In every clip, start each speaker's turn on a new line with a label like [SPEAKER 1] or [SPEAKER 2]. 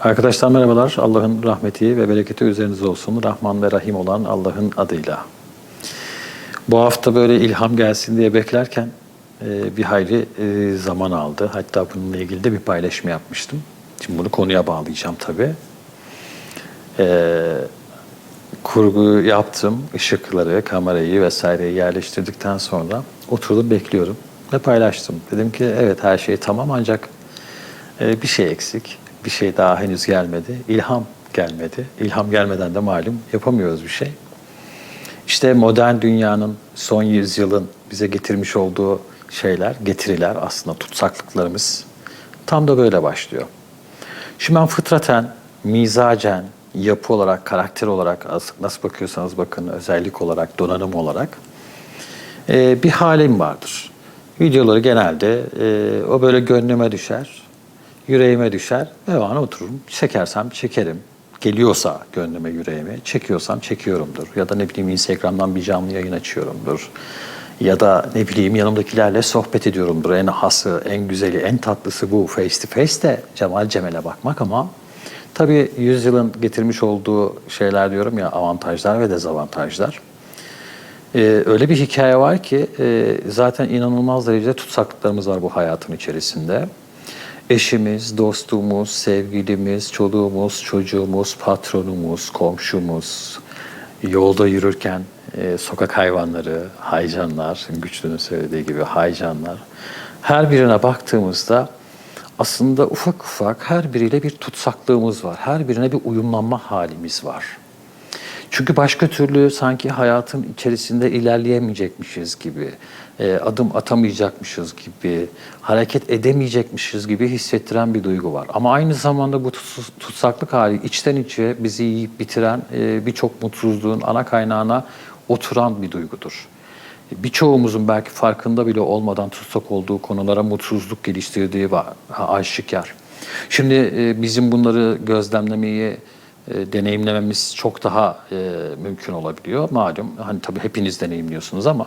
[SPEAKER 1] Arkadaşlar merhabalar. Allah'ın rahmeti ve bereketi üzerinize olsun. Rahman ve Rahim olan Allah'ın adıyla. Bu hafta böyle ilham gelsin diye beklerken e, bir hayli e, zaman aldı. Hatta bununla ilgili de bir paylaşım yapmıştım. Şimdi bunu konuya bağlayacağım tabii. E, kurgu yaptım. ışıkları, kamerayı vesaireyi yerleştirdikten sonra oturdum bekliyorum ve paylaştım. Dedim ki evet her şey tamam ancak bir şey eksik. Bir şey daha henüz gelmedi. İlham gelmedi. İlham gelmeden de malum yapamıyoruz bir şey. İşte modern dünyanın son yüzyılın bize getirmiş olduğu şeyler, getiriler aslında tutsaklıklarımız tam da böyle başlıyor. Şimdi ben fıtraten, mizacen, yapı olarak, karakter olarak nasıl bakıyorsanız bakın özellik olarak, donanım olarak e, bir halim vardır. Videoları genelde e, o böyle gönlüme düşer, yüreğime düşer ve an otururum. Çekersem çekerim. Geliyorsa gönlüme, yüreğime, çekiyorsam çekiyorumdur. Ya da ne bileyim Instagram'dan bir canlı yayın açıyorumdur. Ya da ne bileyim yanımdakilerle sohbet ediyorumdur. En hası, en güzeli, en tatlısı bu face to face de Cemal Cemal'e bakmak ama tabii yüzyılın getirmiş olduğu şeyler diyorum ya avantajlar ve dezavantajlar. Ee, öyle bir hikaye var ki e, zaten inanılmaz derecede tutsaklıklarımız var bu hayatın içerisinde. Eşimiz, dostumuz, sevgilimiz, çoluğumuz, çocuğumuz, patronumuz, komşumuz, yolda yürürken e, sokak hayvanları, haycanlar, güçlünün söylediği gibi haycanlar. Her birine baktığımızda aslında ufak ufak her biriyle bir tutsaklığımız var. Her birine bir uyumlanma halimiz var. Çünkü başka türlü sanki hayatın içerisinde ilerleyemeyecekmişiz gibi, e, adım atamayacakmışız gibi, hareket edemeyecekmişiz gibi hissettiren bir duygu var. Ama aynı zamanda bu tutsaklık hali içten içe bizi yiyip bitiren e, birçok mutsuzluğun ana kaynağına oturan bir duygudur. Birçoğumuzun belki farkında bile olmadan tutsak olduğu konulara mutsuzluk geliştirdiği var, aşikar. Şimdi e, bizim bunları gözlemlemeyi, e, deneyimlememiz çok daha e, mümkün olabiliyor. Malum hani tabii hepiniz deneyimliyorsunuz ama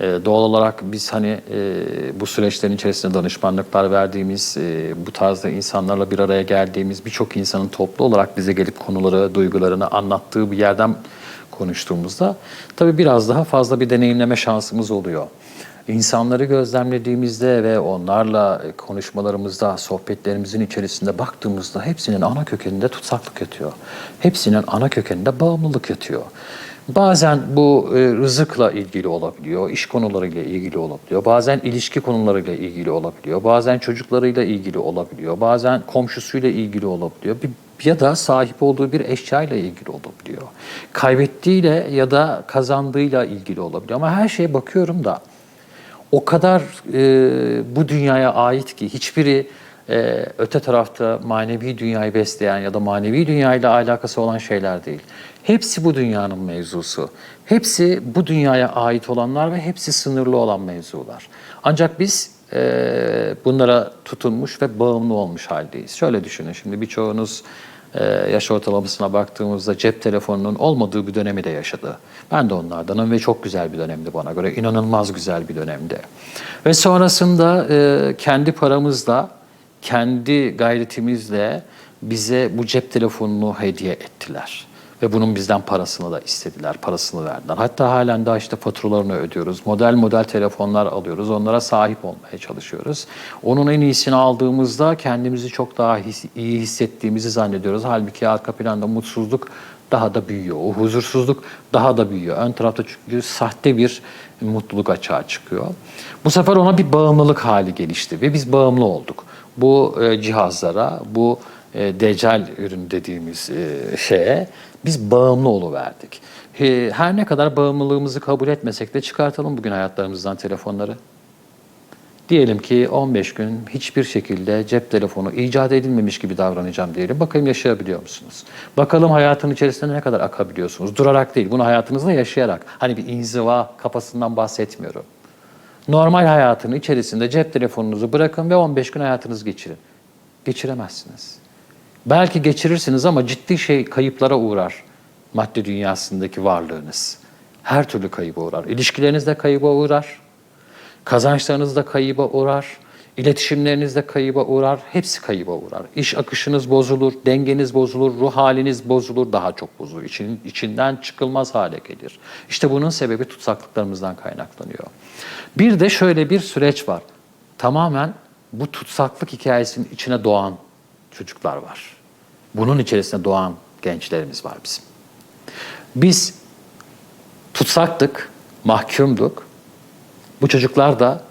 [SPEAKER 1] e, doğal olarak biz hani e, bu süreçlerin içerisinde danışmanlıklar verdiğimiz, e, bu tarzda insanlarla bir araya geldiğimiz birçok insanın toplu olarak bize gelip konuları, duygularını anlattığı bir yerden konuştuğumuzda tabii biraz daha fazla bir deneyimleme şansımız oluyor. İnsanları gözlemlediğimizde ve onlarla konuşmalarımızda, sohbetlerimizin içerisinde baktığımızda hepsinin ana kökeninde tutsaklık yatıyor. Hepsinin ana kökeninde bağımlılık yatıyor. Bazen bu e, rızıkla ilgili olabiliyor, iş konularıyla ilgili olabiliyor, bazen ilişki konularıyla ilgili olabiliyor, bazen çocuklarıyla ilgili olabiliyor, bazen komşusuyla ilgili olabiliyor. Bir ya da sahip olduğu bir eşyayla ilgili olabiliyor. Kaybettiğiyle ya da kazandığıyla ilgili olabiliyor. Ama her şeye bakıyorum da o kadar e, bu dünyaya ait ki hiçbiri e, öte tarafta manevi dünyayı besleyen ya da manevi dünyayla alakası olan şeyler değil. Hepsi bu dünyanın mevzusu. Hepsi bu dünyaya ait olanlar ve hepsi sınırlı olan mevzular. Ancak biz e, bunlara tutunmuş ve bağımlı olmuş haldeyiz. Şöyle düşünün şimdi birçoğunuz e, yaş ortalamasına baktığımızda cep telefonunun olmadığı bir dönemi de yaşadı. Ben de onlardanım ve çok güzel bir dönemdi bana göre. inanılmaz güzel bir dönemdi. Ve sonrasında e, kendi paramızla, kendi gayretimizle bize bu cep telefonunu hediye ettiler. Ve bunun bizden parasını da istediler, parasını verdiler. Hatta halen daha işte faturalarını ödüyoruz. Model model telefonlar alıyoruz, onlara sahip olmaya çalışıyoruz. Onun en iyisini aldığımızda kendimizi çok daha his- iyi hissettiğimizi zannediyoruz. Halbuki arka planda mutsuzluk daha da büyüyor. O huzursuzluk daha da büyüyor. Ön tarafta çünkü sahte bir mutluluk açığa çıkıyor. Bu sefer ona bir bağımlılık hali gelişti ve biz bağımlı olduk. Bu e, cihazlara, bu e, deccal ürün dediğimiz e, şeye biz bağımlı oluverdik. E, her ne kadar bağımlılığımızı kabul etmesek de çıkartalım bugün hayatlarımızdan telefonları. Diyelim ki 15 gün hiçbir şekilde cep telefonu icat edilmemiş gibi davranacağım diyelim. Bakalım yaşayabiliyor musunuz? Bakalım hayatın içerisinde ne kadar akabiliyorsunuz? Durarak değil, bunu hayatınızda yaşayarak. Hani bir inziva kafasından bahsetmiyorum. Normal hayatın içerisinde cep telefonunuzu bırakın ve 15 gün hayatınızı geçirin. Geçiremezsiniz. Belki geçirirsiniz ama ciddi şey kayıplara uğrar madde dünyasındaki varlığınız. Her türlü kayıba uğrar. İlişkileriniz de kayıba uğrar. Kazançlarınız da kayıba uğrar. İletişimlerinizde kayıba uğrar, hepsi kayıba uğrar. İş akışınız bozulur, dengeniz bozulur, ruh haliniz bozulur, daha çok bozulur. İçin, içinden çıkılmaz hale gelir. İşte bunun sebebi tutsaklıklarımızdan kaynaklanıyor. Bir de şöyle bir süreç var. Tamamen bu tutsaklık hikayesinin içine doğan çocuklar var. Bunun içerisinde doğan gençlerimiz var bizim. Biz tutsaktık, mahkumduk. Bu çocuklar da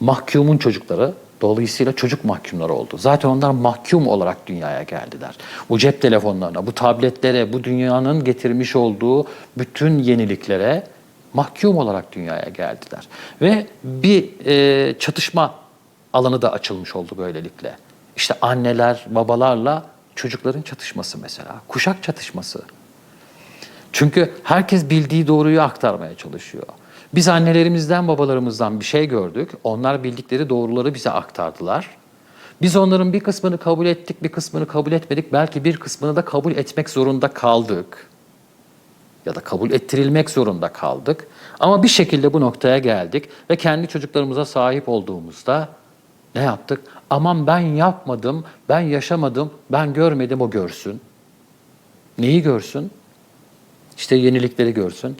[SPEAKER 1] mahkumun çocukları, dolayısıyla çocuk mahkumları oldu. Zaten onlar mahkum olarak dünyaya geldiler. Bu cep telefonlarına, bu tabletlere, bu dünyanın getirmiş olduğu bütün yeniliklere mahkum olarak dünyaya geldiler. Ve bir e, çatışma alanı da açılmış oldu böylelikle. İşte anneler, babalarla çocukların çatışması mesela, kuşak çatışması. Çünkü herkes bildiği doğruyu aktarmaya çalışıyor. Biz annelerimizden, babalarımızdan bir şey gördük. Onlar bildikleri doğruları bize aktardılar. Biz onların bir kısmını kabul ettik, bir kısmını kabul etmedik. Belki bir kısmını da kabul etmek zorunda kaldık. Ya da kabul ettirilmek zorunda kaldık. Ama bir şekilde bu noktaya geldik ve kendi çocuklarımıza sahip olduğumuzda ne yaptık? Aman ben yapmadım, ben yaşamadım, ben görmedim o görsün. Neyi görsün? İşte yenilikleri görsün.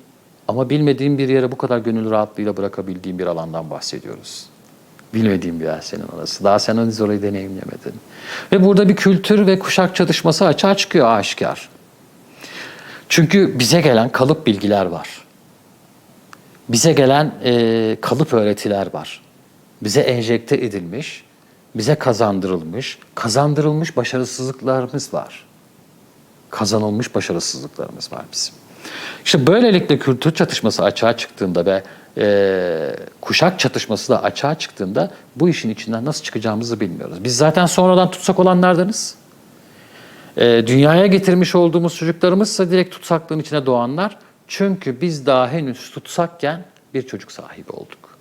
[SPEAKER 1] Ama bilmediğim bir yere bu kadar gönül rahatlığıyla bırakabildiğim bir alandan bahsediyoruz. Bilmediğim bir yer senin orası. Daha sen henüz orayı deneyimlemedin. Ve burada bir kültür ve kuşak çatışması açığa çıkıyor aşikar. Çünkü bize gelen kalıp bilgiler var. Bize gelen e, kalıp öğretiler var. Bize enjekte edilmiş, bize kazandırılmış, kazandırılmış başarısızlıklarımız var kazanılmış başarısızlıklarımız var bizim. İşte böylelikle kültür çatışması açığa çıktığında ve e, kuşak çatışması da açığa çıktığında bu işin içinden nasıl çıkacağımızı bilmiyoruz. Biz zaten sonradan tutsak olanlardanız. E, dünyaya getirmiş olduğumuz çocuklarımızsa direkt tutsaklığın içine doğanlar. Çünkü biz daha henüz tutsakken bir çocuk sahibi olduk.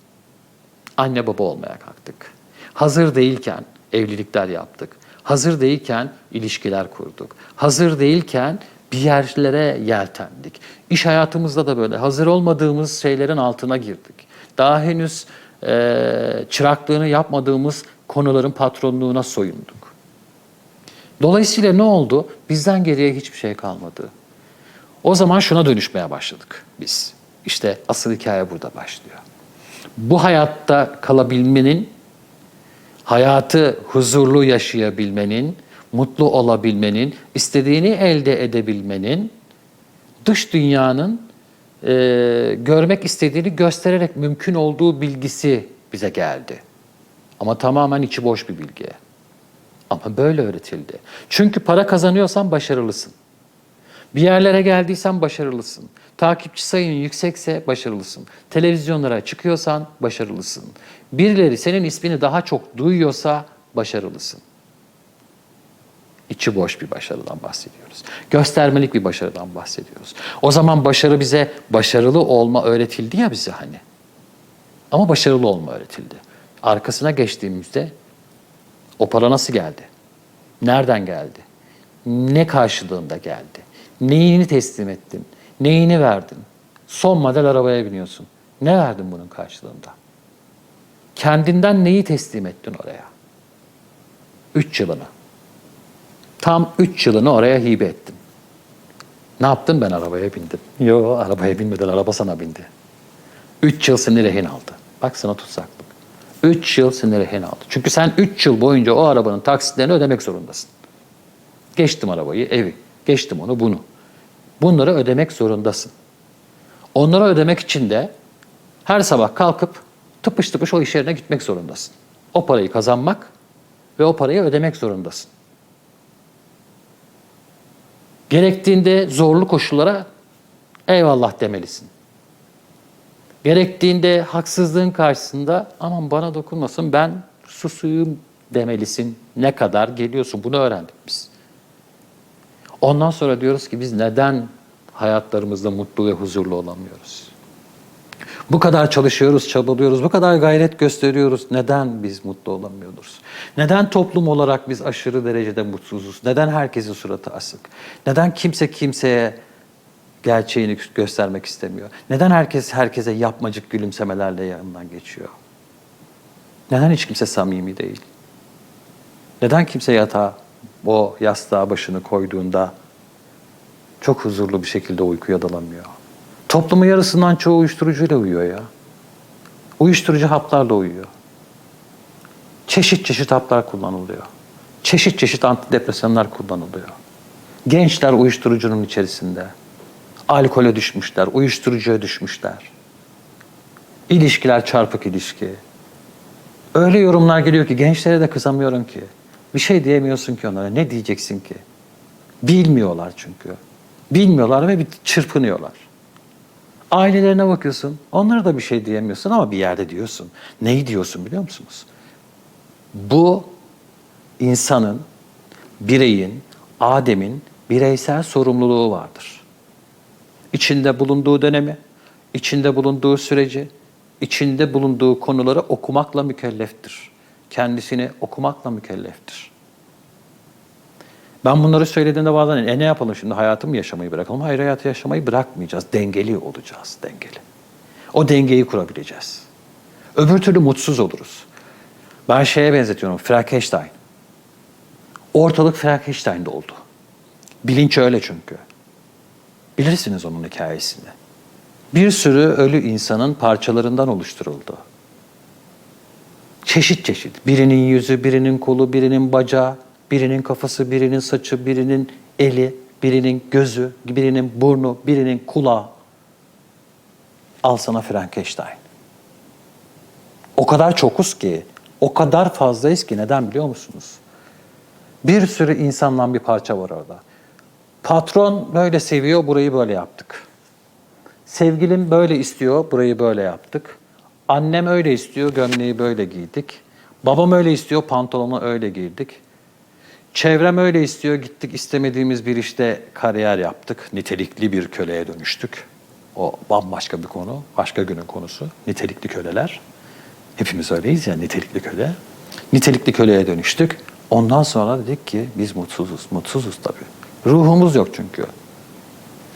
[SPEAKER 1] Anne baba olmaya kalktık. Hazır değilken evlilikler yaptık. Hazır değilken ilişkiler kurduk. Hazır değilken bir yerlere yeltendik. İş hayatımızda da böyle. Hazır olmadığımız şeylerin altına girdik. Daha henüz e, çıraklığını yapmadığımız konuların patronluğuna soyunduk. Dolayısıyla ne oldu? Bizden geriye hiçbir şey kalmadı. O zaman şuna dönüşmeye başladık biz. İşte asıl hikaye burada başlıyor. Bu hayatta kalabilmenin hayatı huzurlu yaşayabilmenin, mutlu olabilmenin, istediğini elde edebilmenin, dış dünyanın e, görmek istediğini göstererek mümkün olduğu bilgisi bize geldi. Ama tamamen içi boş bir bilgi. Ama böyle öğretildi. Çünkü para kazanıyorsan başarılısın. Bir yerlere geldiysen başarılısın. Takipçi sayın yüksekse başarılısın. Televizyonlara çıkıyorsan başarılısın. Birileri senin ismini daha çok duyuyorsa başarılısın. İçi boş bir başarıdan bahsediyoruz. Göstermelik bir başarıdan bahsediyoruz. O zaman başarı bize başarılı olma öğretildi ya bize hani. Ama başarılı olma öğretildi. Arkasına geçtiğimizde o para nasıl geldi? Nereden geldi? Ne karşılığında geldi? Neyini teslim ettin? Neyini verdin? Son model arabaya biniyorsun. Ne verdin bunun karşılığında? Kendinden neyi teslim ettin oraya? Üç yılını. Tam üç yılını oraya hibe ettin. Ne yaptın? Ben arabaya bindim. Yo arabaya binmeden araba sana bindi. Üç yıl seni rehin aldı. Bak sana tutsaklık. Üç yıl seni rehin aldı. Çünkü sen üç yıl boyunca o arabanın taksitlerini ödemek zorundasın. Geçtim arabayı, evi. Geçtim onu, bunu. Bunları ödemek zorundasın. Onları ödemek için de her sabah kalkıp tıpış tıpış o iş yerine gitmek zorundasın. O parayı kazanmak ve o parayı ödemek zorundasın. Gerektiğinde zorlu koşullara eyvallah demelisin. Gerektiğinde haksızlığın karşısında aman bana dokunmasın ben susuyum demelisin. Ne kadar geliyorsun bunu öğrendik biz. Ondan sonra diyoruz ki biz neden hayatlarımızda mutlu ve huzurlu olamıyoruz? Bu kadar çalışıyoruz, çabalıyoruz, bu kadar gayret gösteriyoruz. Neden biz mutlu olamıyoruz? Neden toplum olarak biz aşırı derecede mutsuzuz? Neden herkesin suratı asık? Neden kimse kimseye gerçeğini göstermek istemiyor? Neden herkes herkese yapmacık gülümsemelerle yanından geçiyor? Neden hiç kimse samimi değil? Neden kimse yatağa, o yastığa başını koyduğunda çok huzurlu bir şekilde uykuya dalamıyor? Toplumun yarısından çoğu uyuşturucuyla uyuyor ya. Uyuşturucu haplarla uyuyor. Çeşit çeşit haplar kullanılıyor. Çeşit çeşit antidepresanlar kullanılıyor. Gençler uyuşturucunun içerisinde. Alkole düşmüşler, uyuşturucuya düşmüşler. İlişkiler çarpık ilişki. Öyle yorumlar geliyor ki gençlere de kızamıyorum ki. Bir şey diyemiyorsun ki onlara. Ne diyeceksin ki? Bilmiyorlar çünkü. Bilmiyorlar ve bir çırpınıyorlar. Ailelerine bakıyorsun. Onlara da bir şey diyemiyorsun ama bir yerde diyorsun. Neyi diyorsun biliyor musunuz? Bu insanın, bireyin, Adem'in bireysel sorumluluğu vardır. İçinde bulunduğu dönemi, içinde bulunduğu süreci, içinde bulunduğu konuları okumakla mükelleftir. Kendisini okumakla mükelleftir. Ben bunları söylediğimde bazen e ne yapalım şimdi hayatı mı yaşamayı bırakalım? Hayır hayatı yaşamayı bırakmayacağız. Dengeli olacağız, dengeli. O dengeyi kurabileceğiz. Öbür türlü mutsuz oluruz. Ben şeye benzetiyorum, Frankenstein. Ortalık Frankenstein'de oldu. Bilinç öyle çünkü. Bilirsiniz onun hikayesini. Bir sürü ölü insanın parçalarından oluşturuldu. Çeşit çeşit. Birinin yüzü, birinin kolu, birinin bacağı, birinin kafası, birinin saçı, birinin eli, birinin gözü, birinin burnu, birinin kulağı. Al sana Frankenstein. O kadar çokuz ki, o kadar fazlayız ki neden biliyor musunuz? Bir sürü insandan bir parça var orada. Patron böyle seviyor, burayı böyle yaptık. Sevgilim böyle istiyor, burayı böyle yaptık. Annem öyle istiyor, gömleği böyle giydik. Babam öyle istiyor, pantolonu öyle giydik. Çevrem öyle istiyor, gittik istemediğimiz bir işte kariyer yaptık. Nitelikli bir köleye dönüştük. O bambaşka bir konu, başka günün konusu. Nitelikli köleler. Hepimiz öyleyiz ya, nitelikli köle. Nitelikli köleye dönüştük. Ondan sonra dedik ki biz mutsuzuz, mutsuzuz tabii. Ruhumuz yok çünkü.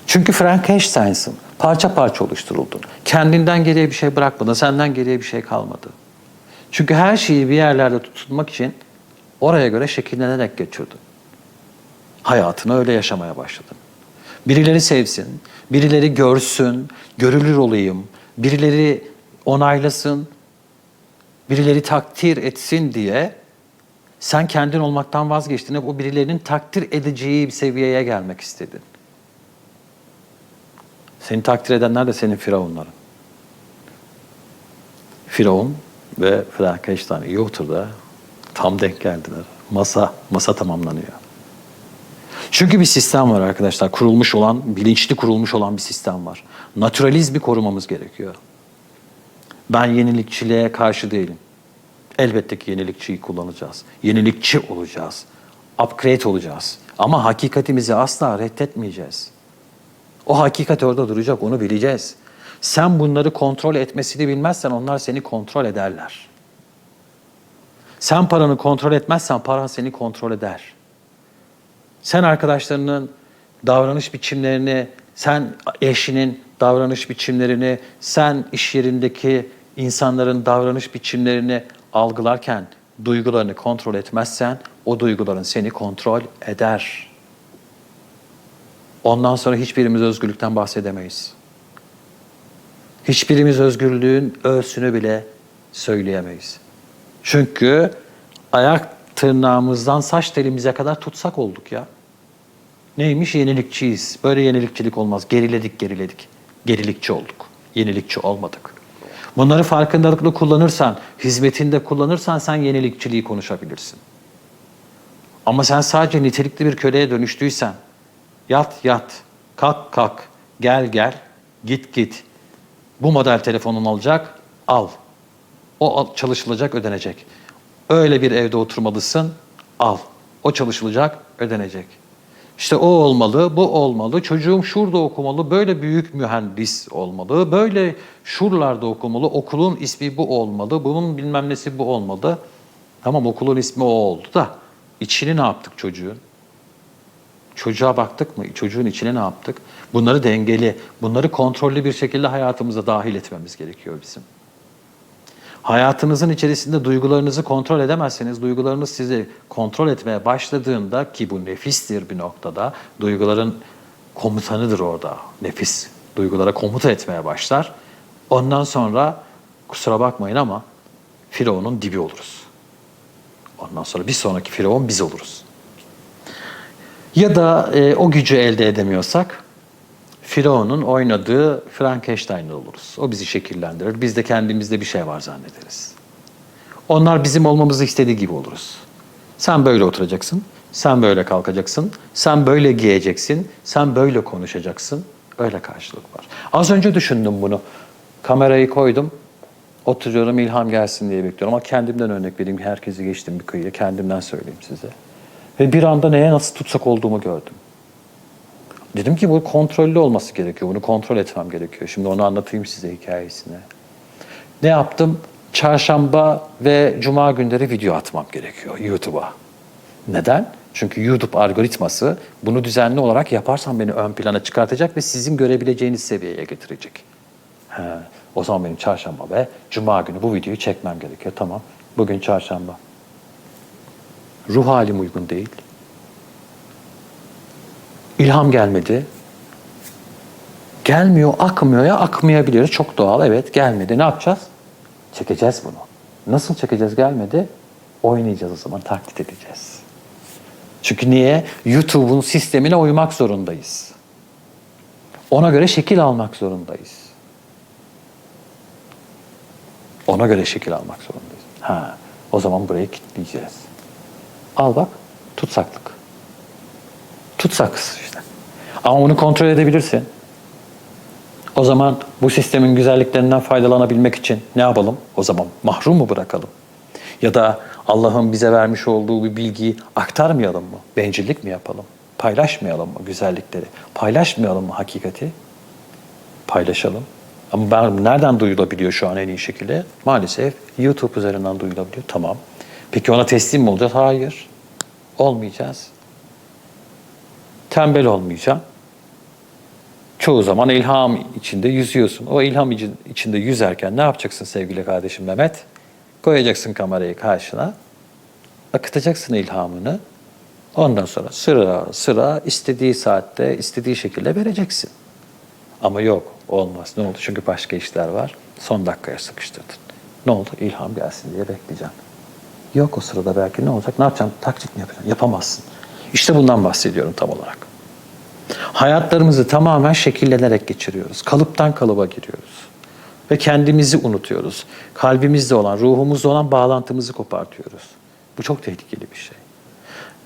[SPEAKER 1] Çünkü Frankenstein'sın. Parça parça oluşturuldun. Kendinden geriye bir şey bırakmadın. Senden geriye bir şey kalmadı. Çünkü her şeyi bir yerlerde tutmak için oraya göre şekillenerek geçirdin. Hayatını öyle yaşamaya başladın. Birileri sevsin, birileri görsün, görülür olayım, birileri onaylasın, birileri takdir etsin diye sen kendin olmaktan vazgeçtin. Hep o birilerinin takdir edeceği bir seviyeye gelmek istedin. Seni takdir edenler de senin firavunların. Firavun ve Frankenstein iyi oturdu. Tam denk geldiler. Masa, masa tamamlanıyor. Çünkü bir sistem var arkadaşlar. Kurulmuş olan, bilinçli kurulmuş olan bir sistem var. Naturalizmi korumamız gerekiyor. Ben yenilikçiliğe karşı değilim. Elbette ki yenilikçiyi kullanacağız. Yenilikçi olacağız. Upgrade olacağız. Ama hakikatimizi asla reddetmeyeceğiz. O hakikat orada duracak, onu bileceğiz. Sen bunları kontrol etmesini bilmezsen onlar seni kontrol ederler. Sen paranı kontrol etmezsen paran seni kontrol eder. Sen arkadaşlarının davranış biçimlerini, sen eşinin davranış biçimlerini, sen iş yerindeki insanların davranış biçimlerini algılarken duygularını kontrol etmezsen o duyguların seni kontrol eder. Ondan sonra hiçbirimiz özgürlükten bahsedemeyiz. Hiçbirimiz özgürlüğün ölçüsünü bile söyleyemeyiz. Çünkü ayak tırnağımızdan saç telimize kadar tutsak olduk ya. Neymiş? Yenilikçiyiz. Böyle yenilikçilik olmaz. Geriledik, geriledik. Gerilikçi olduk. Yenilikçi olmadık. Bunları farkındalıklı kullanırsan, hizmetinde kullanırsan sen yenilikçiliği konuşabilirsin. Ama sen sadece nitelikli bir köleye dönüştüysen, yat yat, kalk kalk, gel gel, git git. Bu model telefonunu alacak, al. O al- çalışılacak, ödenecek. Öyle bir evde oturmalısın, al. O çalışılacak, ödenecek. İşte o olmalı, bu olmalı, çocuğum şurada okumalı, böyle büyük mühendis olmalı, böyle şuralarda okumalı, okulun ismi bu olmalı, bunun bilmem nesi bu olmalı. Tamam okulun ismi o oldu da içini ne yaptık çocuğun? Çocuğa baktık mı? Çocuğun içine ne yaptık? Bunları dengeli, bunları kontrollü bir şekilde hayatımıza dahil etmemiz gerekiyor bizim. Hayatınızın içerisinde duygularınızı kontrol edemezseniz, duygularınız sizi kontrol etmeye başladığında ki bu nefistir bir noktada, duyguların komutanıdır orada, nefis. Duygulara komuta etmeye başlar. Ondan sonra kusura bakmayın ama Firavun'un dibi oluruz. Ondan sonra bir sonraki Firavun biz oluruz. Ya da e, o gücü elde edemiyorsak Firavun'un oynadığı Frankenstein'de oluruz. O bizi şekillendirir. Biz de kendimizde bir şey var zannederiz. Onlar bizim olmamızı istediği gibi oluruz. Sen böyle oturacaksın, sen böyle kalkacaksın, sen böyle giyeceksin, sen böyle konuşacaksın. Öyle karşılık var. Az önce düşündüm bunu. Kamerayı koydum, oturuyorum ilham gelsin diye bekliyorum. Ama kendimden örnek vereyim. Herkesi geçtim bir kıyıya. Kendimden söyleyeyim size. Ve bir anda neye nasıl tutsak olduğumu gördüm. Dedim ki bu kontrollü olması gerekiyor. Bunu kontrol etmem gerekiyor. Şimdi onu anlatayım size hikayesine. Ne yaptım? Çarşamba ve cuma günleri video atmam gerekiyor YouTube'a. Neden? Çünkü YouTube algoritması bunu düzenli olarak yaparsam beni ön plana çıkartacak ve sizin görebileceğiniz seviyeye getirecek. He, o zaman benim çarşamba ve cuma günü bu videoyu çekmem gerekiyor. Tamam. Bugün çarşamba. Ruh halim uygun değil. İlham gelmedi. Gelmiyor, akmıyor ya akmayabilir. Çok doğal. Evet gelmedi. Ne yapacağız? Çekeceğiz bunu. Nasıl çekeceğiz gelmedi? Oynayacağız o zaman, taklit edeceğiz. Çünkü niye? YouTube'un sistemine uymak zorundayız. Ona göre şekil almak zorundayız. Ona göre şekil almak zorundayız. Ha, o zaman burayı kilitleyeceğiz. Al bak, tutsaklık. Tutsaksız işte. Ama bunu kontrol edebilirsin. O zaman bu sistemin güzelliklerinden faydalanabilmek için ne yapalım? O zaman mahrum mu bırakalım? Ya da Allah'ın bize vermiş olduğu bir bilgiyi aktarmayalım mı? Bencillik mi yapalım? Paylaşmayalım mı güzellikleri? Paylaşmayalım mı hakikati? Paylaşalım. Ama ben nereden duyulabiliyor şu an en iyi şekilde? Maalesef YouTube üzerinden duyulabiliyor. Tamam. Peki ona teslim mi olacağız? Hayır. Olmayacağız. Tembel olmayacağım. Çoğu zaman ilham içinde yüzüyorsun. O ilham için- içinde yüzerken ne yapacaksın sevgili kardeşim Mehmet? Koyacaksın kamerayı karşına. Akıtacaksın ilhamını. Ondan sonra sıra sıra istediği saatte, istediği şekilde vereceksin. Ama yok, olmaz. Ne oldu? Çünkü başka işler var. Son dakikaya sıkıştırdın. Ne oldu? İlham gelsin diye bekleyeceksin. Yok o sırada belki ne olacak? Ne yapacaksın? Taklit mi yapacaksın? Yapamazsın. İşte bundan bahsediyorum tam olarak. Hayatlarımızı tamamen şekillenerek geçiriyoruz. Kalıptan kalıba giriyoruz. Ve kendimizi unutuyoruz. Kalbimizde olan, ruhumuzda olan bağlantımızı kopartıyoruz. Bu çok tehlikeli bir şey.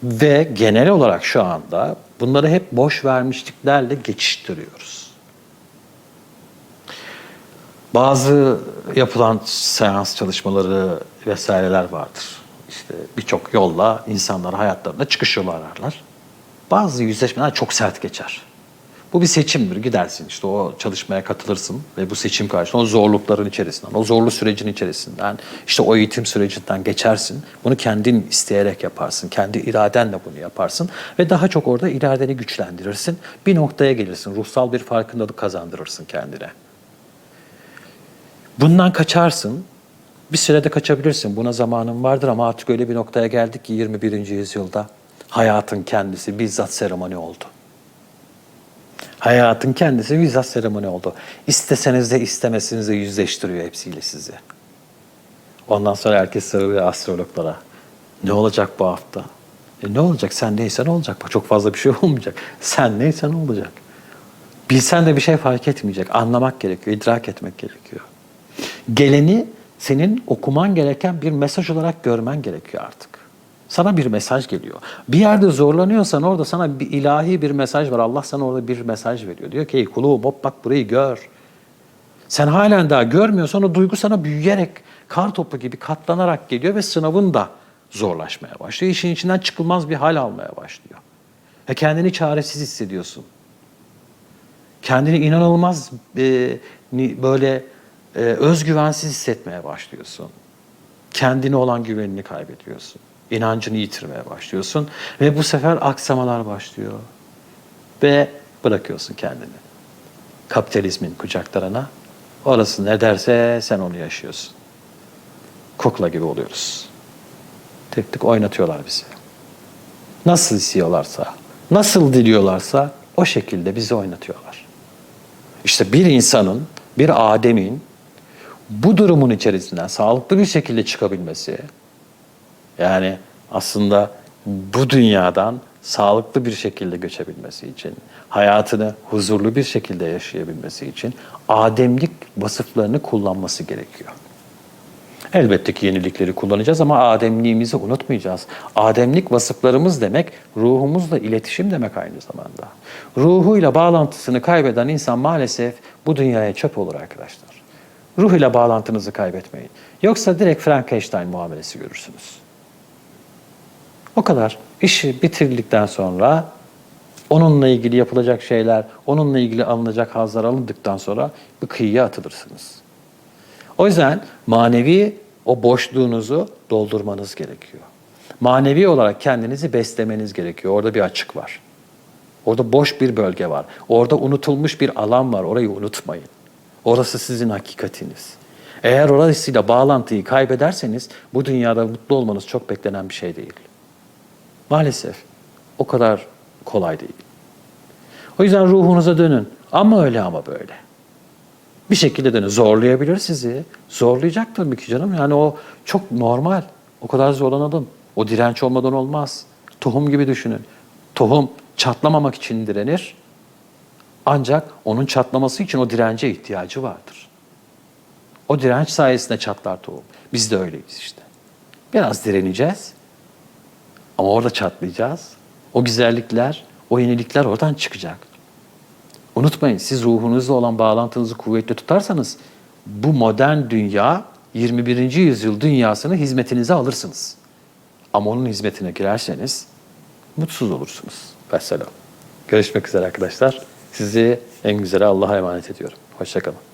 [SPEAKER 1] Ve genel olarak şu anda bunları hep boş vermişliklerle geçiştiriyoruz. Bazı yapılan seans çalışmaları vesaireler vardır. İşte birçok yolla insanlar hayatlarında çıkış yolu ararlar. Bazı yüzleşmeler çok sert geçer. Bu bir seçimdir. Gidersin işte o çalışmaya katılırsın ve bu seçim karşısında o zorlukların içerisinden, o zorlu sürecin içerisinden, işte o eğitim sürecinden geçersin. Bunu kendin isteyerek yaparsın. Kendi iradenle bunu yaparsın ve daha çok orada iradeni güçlendirirsin. Bir noktaya gelirsin. Ruhsal bir farkındalık kazandırırsın kendine. Bundan kaçarsın. Bir sürede kaçabilirsin. Buna zamanın vardır ama artık öyle bir noktaya geldik ki 21. yüzyılda hayatın kendisi bizzat seremoni oldu. Hayatın kendisi bizzat seremoni oldu. İsteseniz de istemeseniz de yüzleştiriyor hepsiyle sizi. Ondan sonra herkes sarılıyor astrologlara. Ne olacak bu hafta? E ne olacak? Sen neysen olacak. Çok fazla bir şey olmayacak. Sen neysen olacak. Bilsen de bir şey fark etmeyecek. Anlamak gerekiyor, idrak etmek gerekiyor. Geleni senin okuman gereken bir mesaj olarak görmen gerekiyor artık. Sana bir mesaj geliyor. Bir yerde zorlanıyorsan orada sana bir ilahi bir mesaj var. Allah sana orada bir mesaj veriyor. Diyor ki kulum hop bak burayı gör. Sen halen daha görmüyorsan o duygu sana büyüyerek kar topu gibi katlanarak geliyor ve sınavın da zorlaşmaya başlıyor. İşin içinden çıkılmaz bir hal almaya başlıyor. Ve kendini çaresiz hissediyorsun. Kendini inanılmaz e, böyle e, özgüvensiz hissetmeye başlıyorsun. Kendine olan güvenini kaybediyorsun. İnancını yitirmeye başlıyorsun. Ve bu sefer aksamalar başlıyor. Ve bırakıyorsun kendini. Kapitalizmin kucaklarına. Orası ne derse sen onu yaşıyorsun. kukla gibi oluyoruz. Tek tek oynatıyorlar bizi. Nasıl istiyorlarsa, nasıl diliyorlarsa o şekilde bizi oynatıyorlar. İşte bir insanın, bir Adem'in bu durumun içerisinden sağlıklı bir şekilde çıkabilmesi, yani aslında bu dünyadan sağlıklı bir şekilde göçebilmesi için, hayatını huzurlu bir şekilde yaşayabilmesi için ademlik vasıflarını kullanması gerekiyor. Elbette ki yenilikleri kullanacağız ama ademliğimizi unutmayacağız. Ademlik vasıflarımız demek ruhumuzla iletişim demek aynı zamanda. Ruhuyla bağlantısını kaybeden insan maalesef bu dünyaya çöp olur arkadaşlar. Ruhuyla bağlantınızı kaybetmeyin. Yoksa direkt Frankenstein muamelesi görürsünüz. O kadar. İşi bitirdikten sonra onunla ilgili yapılacak şeyler, onunla ilgili alınacak hazlar alındıktan sonra bir kıyıya atılırsınız. O yüzden manevi o boşluğunuzu doldurmanız gerekiyor. Manevi olarak kendinizi beslemeniz gerekiyor. Orada bir açık var. Orada boş bir bölge var. Orada unutulmuş bir alan var. Orayı unutmayın. Orası sizin hakikatiniz. Eğer orasıyla bağlantıyı kaybederseniz bu dünyada mutlu olmanız çok beklenen bir şey değil. Maalesef o kadar kolay değil. O yüzden ruhunuza dönün. Ama öyle ama böyle. Bir şekilde dönün. Zorlayabilir sizi. Zorlayacak tabii ki canım. Yani o çok normal. O kadar zorlanalım. O direnç olmadan olmaz. Tohum gibi düşünün. Tohum çatlamamak için direnir. Ancak onun çatlaması için o dirence ihtiyacı vardır. O direnç sayesinde çatlar tohum. Biz de öyleyiz işte. Biraz direneceğiz. Ama orada çatlayacağız. O güzellikler, o yenilikler oradan çıkacak. Unutmayın siz ruhunuzla olan bağlantınızı kuvvetli tutarsanız bu modern dünya 21. yüzyıl dünyasını hizmetinize alırsınız. Ama onun hizmetine girerseniz mutsuz olursunuz. Vesselam. Görüşmek üzere arkadaşlar. Sizi en güzeli Allah'a emanet ediyorum. Hoşçakalın.